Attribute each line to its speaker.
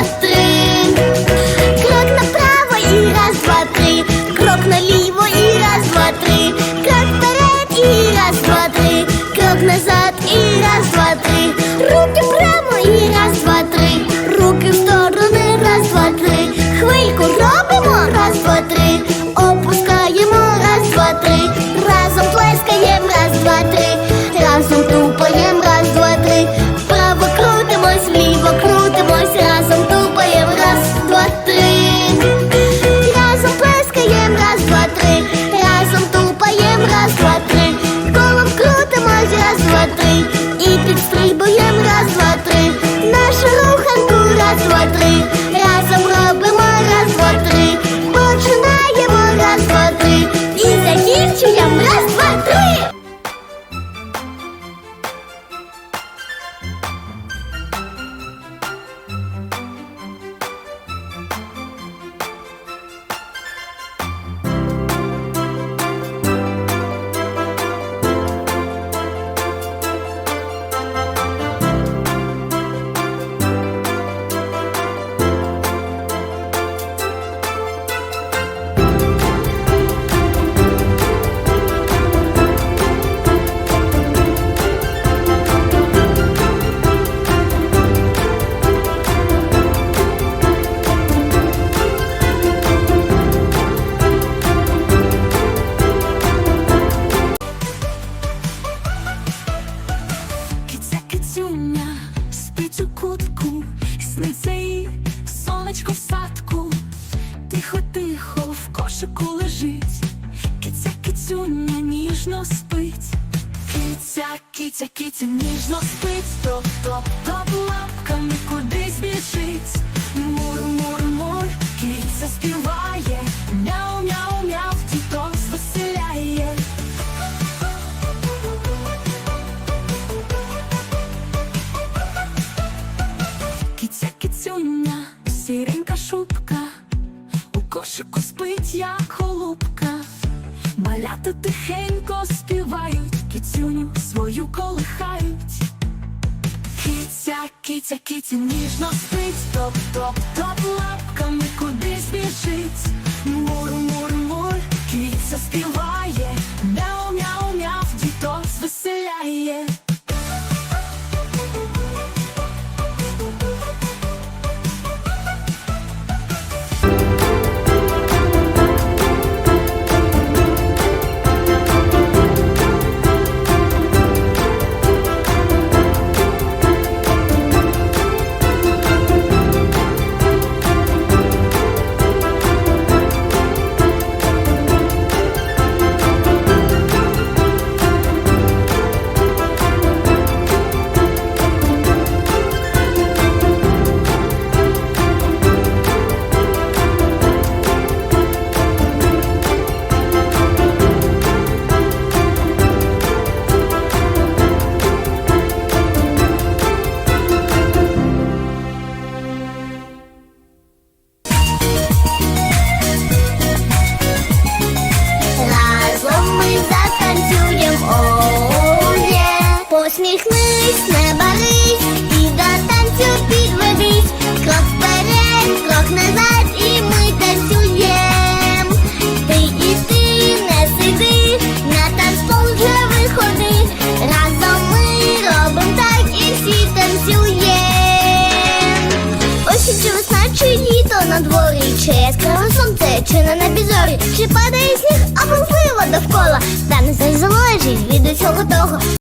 Speaker 1: два, три. Крок и раз. Крок налево и раз. Крок вперед и раз. Крок назад и раз, два, три. Руки
Speaker 2: Сонечко в садку, тихо-тихо в кошику лежить, киця кицюня ніжно спить, киця, киця, киця ніжно спить, топ-топ. Малята тихенько співають, кицюню свою колихають. Киця, киця, киця ніжно спить, топ, топ, топ лапками кудись біжить.
Speaker 1: на дворі, чи яскраве сонце, чи на небі чи падає сніг, а пливо довкола, та не залежить від усього того.